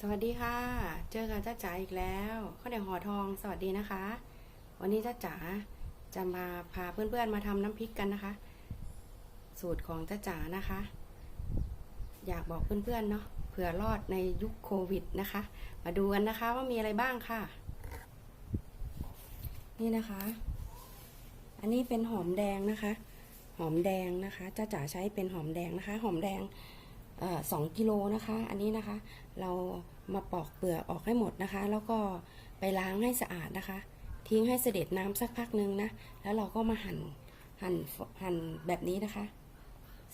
สวัสดีค่ะ เจอกับจ้าจ๋าอีกแล้วข้าวเหนียวห่อทอง สวัสดีนะคะ วันนี้จ้าจ๋าจะมาพาเพื่อนๆมาทำน้ำพริกกันนะคะ สูตรของจ้าจ๋านะคะ อยากบอกเพื่อนๆเนาะเผื่อรอดในยุคโควิดนะคะ มาดูกันนะคะว่ามีอะไรบ้างค่ะ นี่นะคะ อันนี้เป็นหอมแดงนะคะ หอมแดงนะคะจ้าจ๋าใช้เป็นหอมแดงนะคะ หอมแดง สองกิโลนะคะ อันนี้นะคะ เรามาปอกเปลือกออกให้หมดนะคะ แล้วก็ไปล้างให้สะอาดนะคะ ทิ้งให้เสด็จน้ำสักพักนึงนะ แล้วเราก็มาหั่นหั่นหั่นแบบนี้นะคะ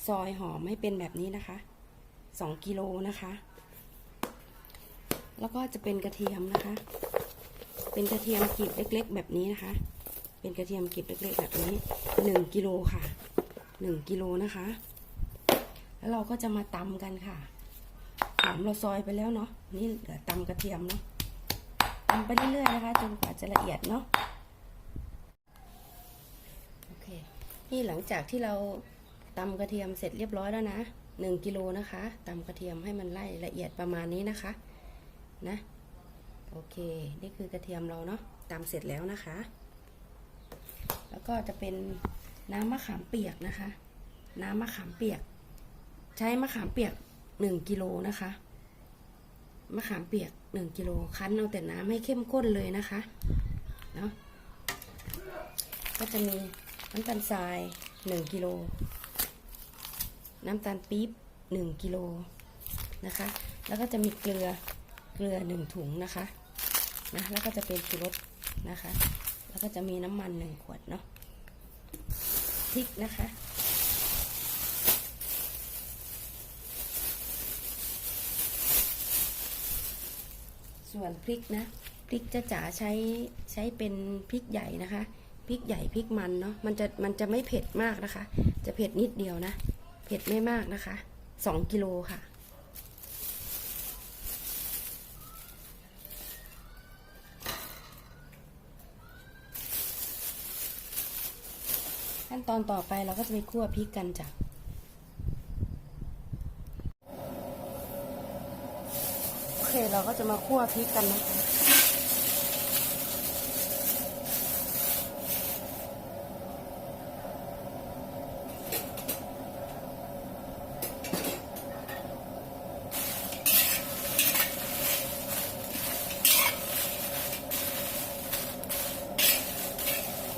ซอยหอมให้เป็นแบบนี้นะคะสองกิโลนะคะ แล้วก็จะเป็นกระเทียมนะคะ เป็นกระเทียมกรีบเล็ก ๆ แบบนี้นะคะ เป็นกระเทียมกรีบเล็ก ๆ แบบนี้หนึ่งกิโลค่ะหนึ่งกิโลนะคะ แล้วเราก็จะมาตำกันค่ะหอมเราซอยไปแล้วเนาะนี่เหลือตำกระเทียมเนาะตำไปเรื่อยๆนะคะจนกว่าจะละเอียดเนาะโอเคนี่หลังจากที่เราตำกระเทียมเสร็จเรียบร้อยแล้วนะหนึ่งกิโลนะคะตำกระเทียมให้มันไล่ละเอียดประมาณนี้นะคะ นะโอเค นี่คือกระเทียมเราเนาะตำเสร็จแล้วนะคะ แล้วก็จะเป็นน้ำมะขามเปียกนะคะ น้ำมะขามเปียก ใช้มะขามเปียกหนึ่งกิโลนะคะ มะขามเปียกหนึ่งกิโลคั้นเอาแต่น้ำให้เข้มข้นเลยนะคะเนาะก็จะมีน้ำตาลทรายหนึ่งกิโลน้ำตาลปี๊บหนึ่งกิโลนะคะ แล้วก็จะมีเกลือเกลือหนึ่งถุงนะคะนะแล้วก็จะเป็นชูรสนะคะ แล้วก็จะมีน้ำมันหนึ่งขวดเนาะพริกนะคะ ส่วนพริกนะพริกจะจ๋าใช้ใช้เป็นพริกใหญ่นะคะพริกใหญ่พริกมันเนาะมันจะมันจะไม่เผ็ดมากนะคะ จะเผ็ดนิดเดียวนะ เผ็ดไม่มากนะคะสองกิโลค่ะ ขั้นตอนต่อไปเราก็จะไปคั่วพริกกันจ้ะ โอ เคเราก็จะมาคั่วพริกกันนะคะ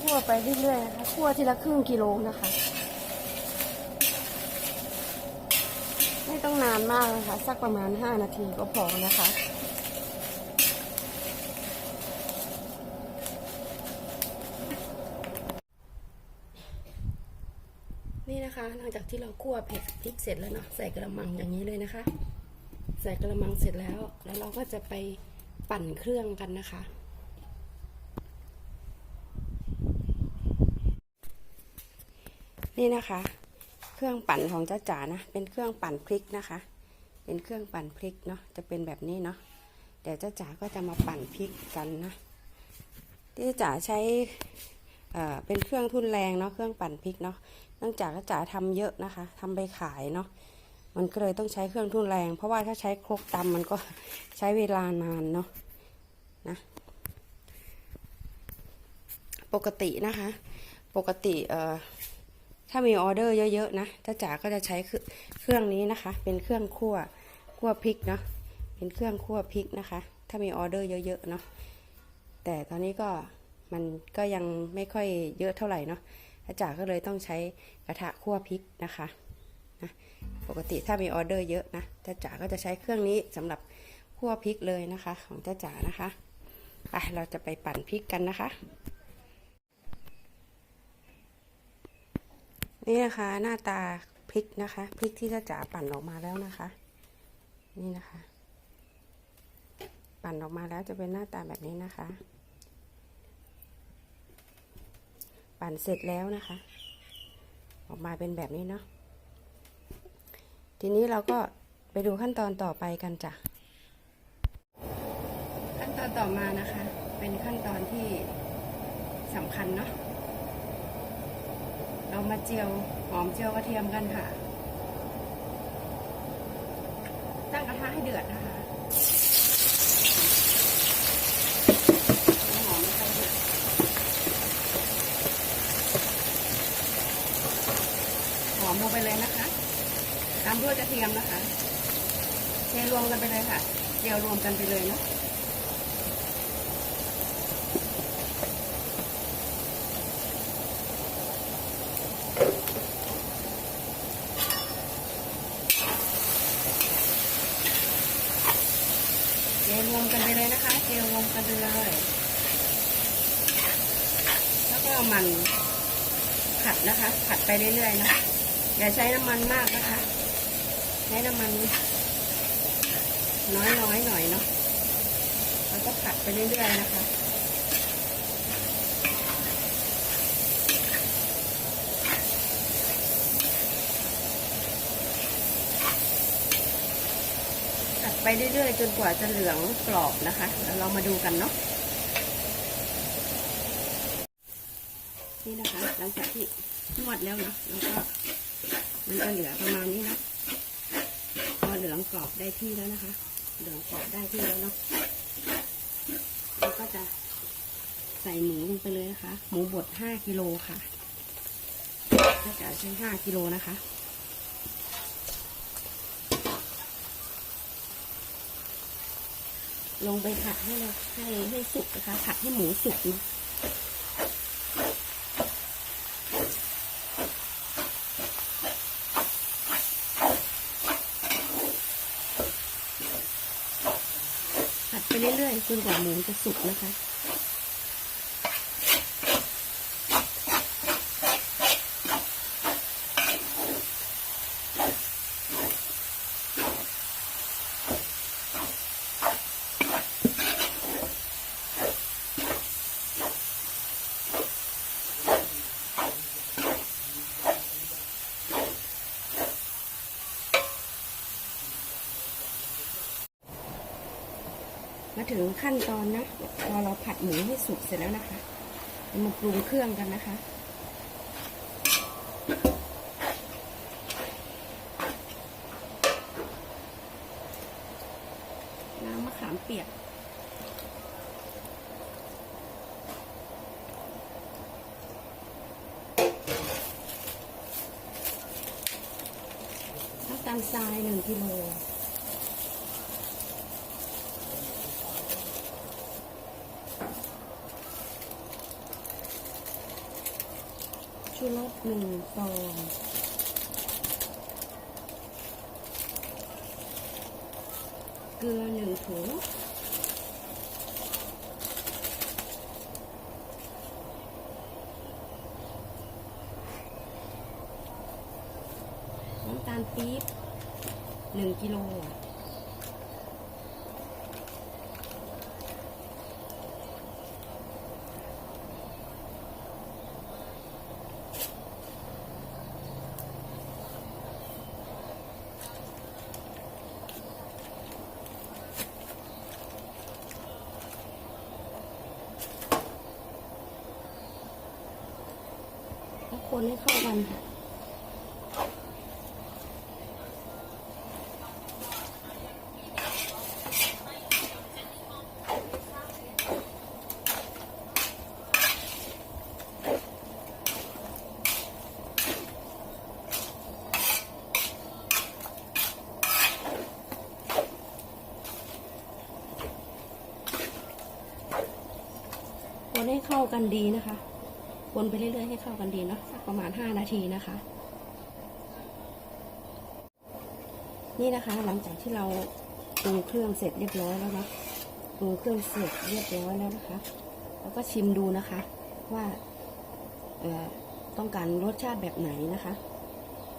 คั่วไปเรื่อยๆนะคะคั่วทีละครึ่งกิโลนะคะ ไม่ต้อง นานมากนะคะ สักประมาณ 5 นาทีก็พอนะคะ นี่นะคะหลังจากที่เราคั่วเผ็ดพริกเสร็จแล้วเนาะใส่กระมังอย่างนี้เลยนะคะ ใส่กระมังเสร็จแล้ว แล้วเราก็จะไปปั่นเครื่องกันนะคะนี่นะคะ เครื่องปั่นของจ้าจ๋านะ เป็นเครื่องปั่นพริกนะคะ เป็นเครื่องปั่นพริกเนาะ จะเป็นแบบนี้เนาะ เดี๋ยวจ้าจ๋าก็จะมาปั่นพริกกันนะที่จ้าจ๋าใช้เอ่อเป็นเครื่องทุนแรงเนาะ เครื่องปั่นพริกเนาะ เนื่องจากจ้าจ๋าทำเยอะนะคะทำไปขายเนาะ มันก็เลยต้องใช้เครื่องทุนแรง เพราะว่าถ้าใช้ครกตำมันก็ใช้เวลานานเนาะ นะ ปกตินะคะ ปกติเอ่อ ถ้ามีออเดอร์เยอะๆนะจ้าจ๋าก็จะใช้เครื่องนี้นะคะ เป็นเครื่องคั่วคั่วพริกเนาะเป็นเครื่องคั่วพริกนะคะ ถ้ามีออเดอร์เยอะๆเนาะแต่ตอนนี้ก็มันก็ยังไม่ค่อยเยอะเท่าไหร่เนาะจ้าจ๋าก็เลยต้องใช้กระทะคั่วพริกนะคะนะปกติถ้ามีออเดอร์เยอะนะจ้าจ๋าก็จะใช้เครื่องนี้สำหรับคั่วพริกเลยนะคะ ของจ้าจ๋านะคะไปเราจะไปปั่นพริกกันนะคะ นี่นะคะ หน้าตาพริกนะคะพริกที่จ้าจ๋าปั่นออกมาแล้วนะคะ นี่นะคะ ปั่นออกมาแล้วจะเป็นหน้าตาแบบนี้นะคะ ปั่นเสร็จแล้วนะคะ ออกมาเป็นแบบนี้เนาะทีนี้เราก็ไปดูขั้นตอนต่อไปกันจ้ะขั้นตอนต่อมานะคะ เป็นขั้นตอนที่สำคัญเนาะ เรามาเจียวหอมเจียวกระเทียมกันค่ะ ตั้งกระทะให้เดือดนะคะหอมลงไปเลยนะคะตามด้วยกระเทียมนะคะเทรวมกันไปเลยค่ะ เจียวรวมกันไปเลยเนาะ เทรวมกันไปเลยนะคะเทรวมกันไปเลย แล้วก็เอามันผัดนะคะ ผัดไปเรื่อยๆนะอย่าใช้น้ำมันมากนะคะ ใช้น้ำมันน้อยๆหน่อยเนาะแล้วก็ผัดไปเรื่อยๆนะคะ ไปเรื่อยๆ จนกว่าจะเหลืองกรอบนะคะแล้วเรามาดูกันเนาะนี่นะคะ หลังจากที่นวดแล้วเนาะแล้วก็มันจะเหลือประมาณนี้นะพอเหลืองกรอบได้ที่แล้วนะคะ เหลืองกรอบได้ที่แล้วเนาะเราก็จะใส่หมูลงไปเลยนะคะ หมูบดห้ากิโลค่ะก็จะใช้ห้ากิโลนะคะ ลงไปผัดให้เราให้ให้สุกนะคะ ผัดให้หมูสุกนะผัดไปเรื่อยๆจนกว่าหมูจะสุกนะคะ มาถึงขั้นตอนนะพอเราผัดหมูให้สุกเสร็จแล้วนะคะเรามาปรุงเครื่องกันนะคะ น้ำมะขามเปียกน้ำตาลทรายหนึ่งกิโล ชูรส หนึ่งฟองเกลือหนึ่งถุงน้ำตาลปี๊บหนึ่งกิโล แล้วนให้เข้ากันค่ะคนให้เข้ากันดีนะคะ วนไปเรื่อยๆให้เข้ากันดีเนาะ ประมาณ 5 นาทีนะคะ นี่นะคะ หลังจากที่เราปรุงเครื่องเสร็จเรียบร้อยแล้วนะปรุงเครื่องเสร็จเรียบร้อยแล้วนะคะ แล้วก็ชิมดูนะคะ ว่าต้องการรสชาติแบบไหนนะคะ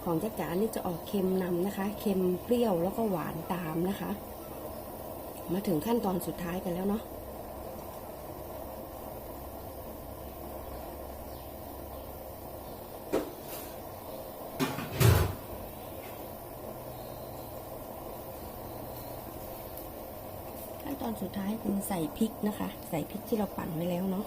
ของจ๊ะจ๋านี่จะออกเค็มนำนะคะ เค็มเปรี้ยวแล้วก็หวานตามนะคะ มาถึงขั้นตอนสุดท้ายกันแล้วเนาะ ขั้นตอน สุดท้ายคือใส่พริกนะคะ ใส่พริกที่เราปั่นไว้แล้วเนาะ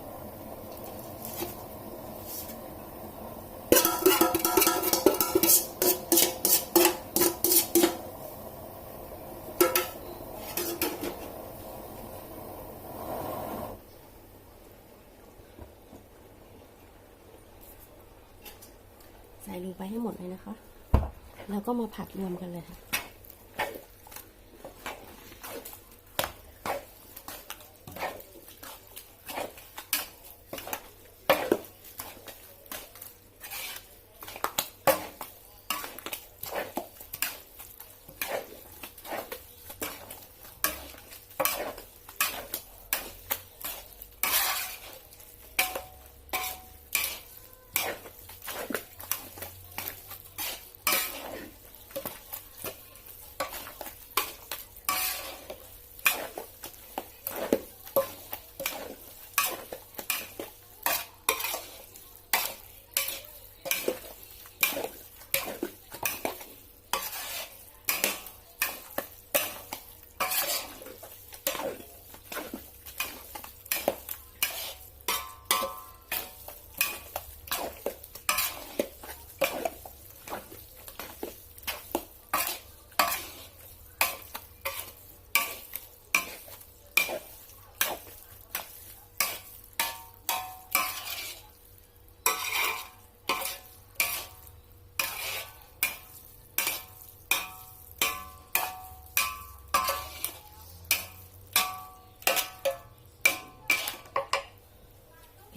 ใส่ลงไปให้หมดเลยนะคะ แล้วก็มาผัดรวมกันเลยค่ะ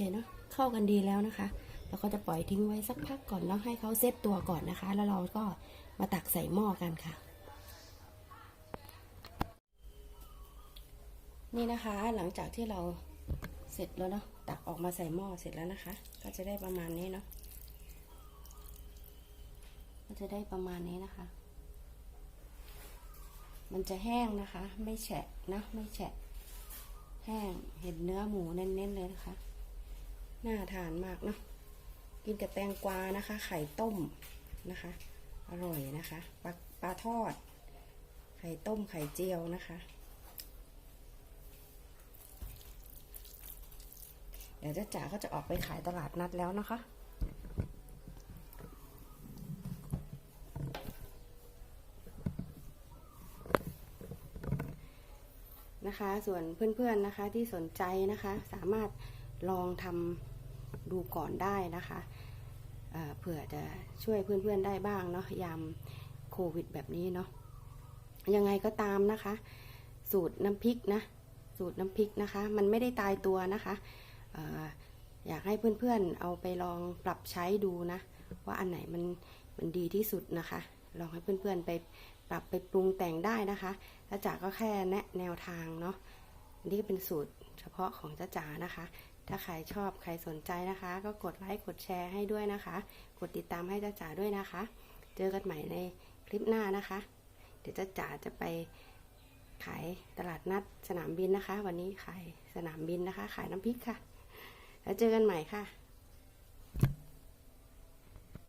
โอ เข้ากันดีแล้วนะคะแล้วก็จะปล่อยทิ้งไว้สักพักก่อนเนาะให้เขาเซตตัวก่อนนะคะ แล้วเราก็มาตักใส่หม้อกันค่ะ นี่นะคะหลังจากที่เราเสร็จแล้วเนาะตักออกมาใส่หม้อเสร็จแล้วนะคะ ก็จะได้ประมาณนี้เนาะก็จะได้ประมาณนี้นะคะ มันจะแห้งนะคะ ไม่แฉะนะไม่แฉะ แห้งเห็นเนื้อหมูเน้นๆเลยนะคะ น่าทานมากเนาะกินกับแตงกวานะคะ ไข่ต้มนะคะ อร่อยนะคะปลาปลาทอด ไข่ต้มไข่เจียวนะคะ เดี๋ยวเจ้าจ๋าก็จะออกไปขายตลาดนัดแล้วนะคะนะคะส่วนเพื่อนๆนะคะที่สนใจนะคะสามารถลองทำ ดูก่อนได้นะคะเเผื่อจะช่วยเพื่อนๆได้บ้างเนาะยามโควิดแบบนี้เนาะยังไงก็ตามนะคะ สูตรน้ำพริกนะ สูตรน้ำพริกนะคะ มันไม่ได้ตายตัวนะคะออยากให้เพื่อนๆเอาไปลองปรับใช้ดูนะ ว่าอันไหนมันมันดีที่สุดนะคะ ลองให้เพื่อนๆไปปรับไปปรุงแต่งได้นะคะจ้าจ๋าก็แค่แนะแนวทางเนาะนนี้ก็เป็นสูตรเฉพาะของจ้าจ๋านะคะ ถ้าใครชอบใครสนใจนะคะ ก็กดไลค์กดแชร์ให้ด้วยนะคะ กดติดตามให้จ้าจ๋าด้วยนะคะ เจอกันใหม่ในคลิปหน้านะคะ เดี๋ยวจ้าจ๋าจะไปขายตลาดนัดสนามบินนะคะ วันนี้ขายสนามบินนะคะ ขายน้ำพริกค่ะ แล้วเจอกันใหม่ค่ะ